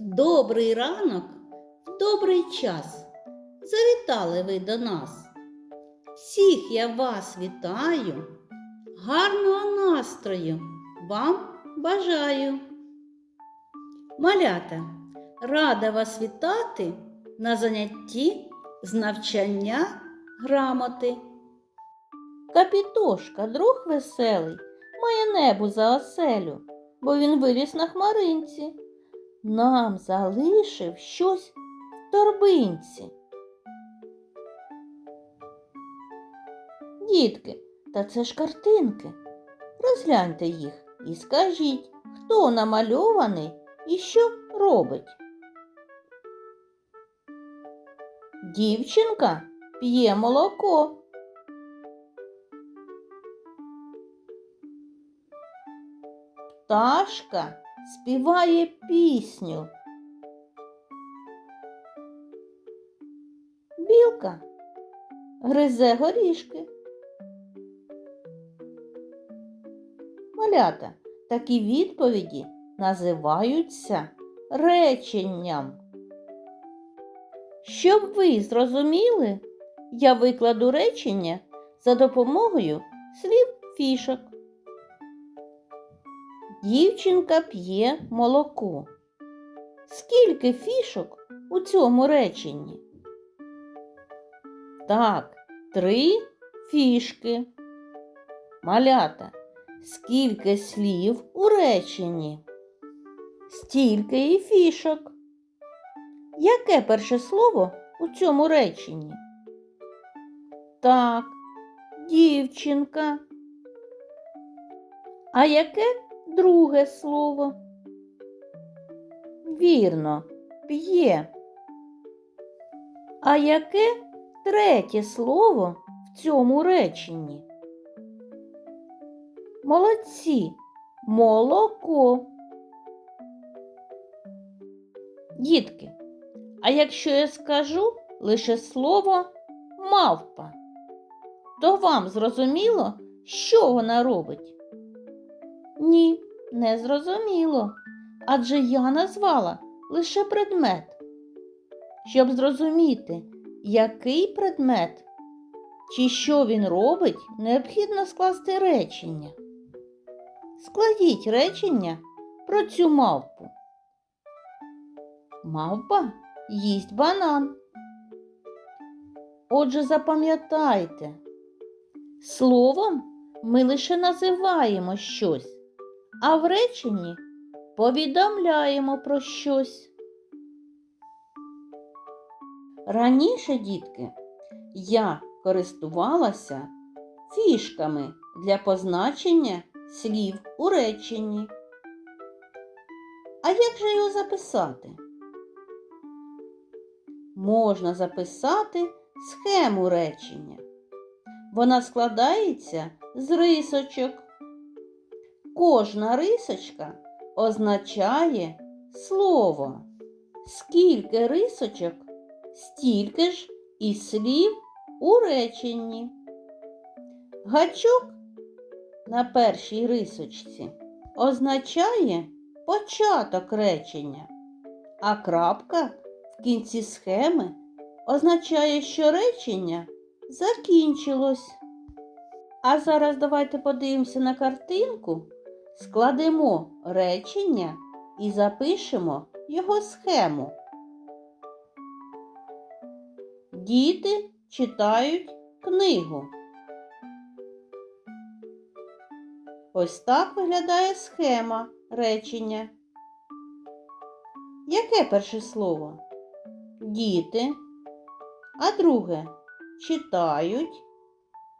В добрий ранок, в добрий час. Завітали ви до нас. Всіх я вас вітаю, гарного настрою вам бажаю. Малята, рада вас вітати на занятті з навчання грамоти. Капітошка, друг веселий, має небо за оселю, бо він виріс на хмаринці. Нам залишив щось в торбинці. Дітки, та це ж картинки. Розгляньте їх і скажіть, хто намальований і що робить. Дівчинка п'є молоко. Пташка співає пісню. Білка гризе горішки. Малята, такі відповіді називаються реченням. Щоб ви зрозуміли, я викладу речення за допомогою слів фішок. Дівчинка п'є молоко. Скільки фішок у цьому реченні? Так, три фішки. Малята, скільки слів у реченні? Стільки і фішок. Яке перше слово у цьому реченні? Так, дівчинка. А яке друге слово? Вірно, п'є. А яке третє слово в цьому реченні? Молодці, молоко. Дітки, а якщо я скажу лише слово мавпа, то вам зрозуміло, що вона робить? Ні, не зрозуміло. Адже я назвала лише предмет. Щоб зрозуміти, який предмет чи що він робить, необхідно скласти речення. Складіть речення про цю мавпу. Мавпа їсть банан. Отже, запам'ятайте, словом ми лише називаємо щось, а в реченні повідомляємо про щось. Раніше, дітки, я користувалася фішками для позначення слів у реченні. А як же його записати? Можна записати схему речення. Вона складається з рисочок. Кожна рисочка означає слово. Скільки рисочок, стільки ж і слів у реченні. Гачок на першій рисочці означає початок речення, а крапка в кінці схеми означає, що речення закінчилось. А зараз давайте подивимося на картинку, складемо речення і запишемо його схему. Діти читають книгу. Ось так виглядає схема речення. Яке перше слово? Діти, а друге читають,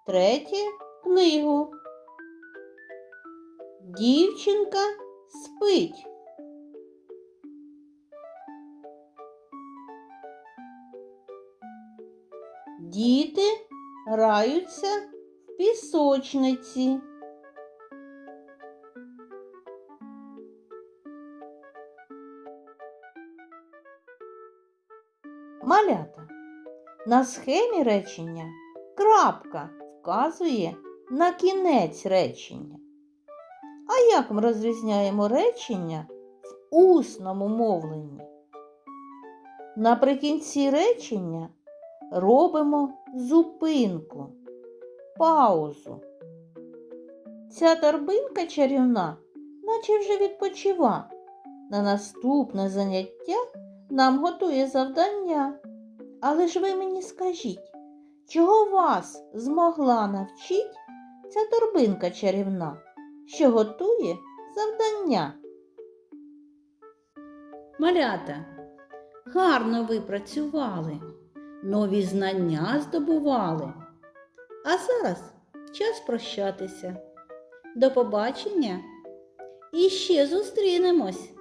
третє книгу. Дівчинка спить. Діти граються в пісочниці. Малята. На схемі речення крапка вказує на кінець речення. А як ми розрізняємо речення в усному мовленні. Наприкінці речення робимо зупинку, паузу. Ця торбинка чарівна, наче вже відпочива. На наступне заняття нам готує завдання. Але ж ви мені скажіть, чого вас змогла навчить ця торбинка чарівна, що готує завдання? Малята, гарно ви працювали, нові знання здобували. А зараз час прощатися. До побачення і ще зустрінемось.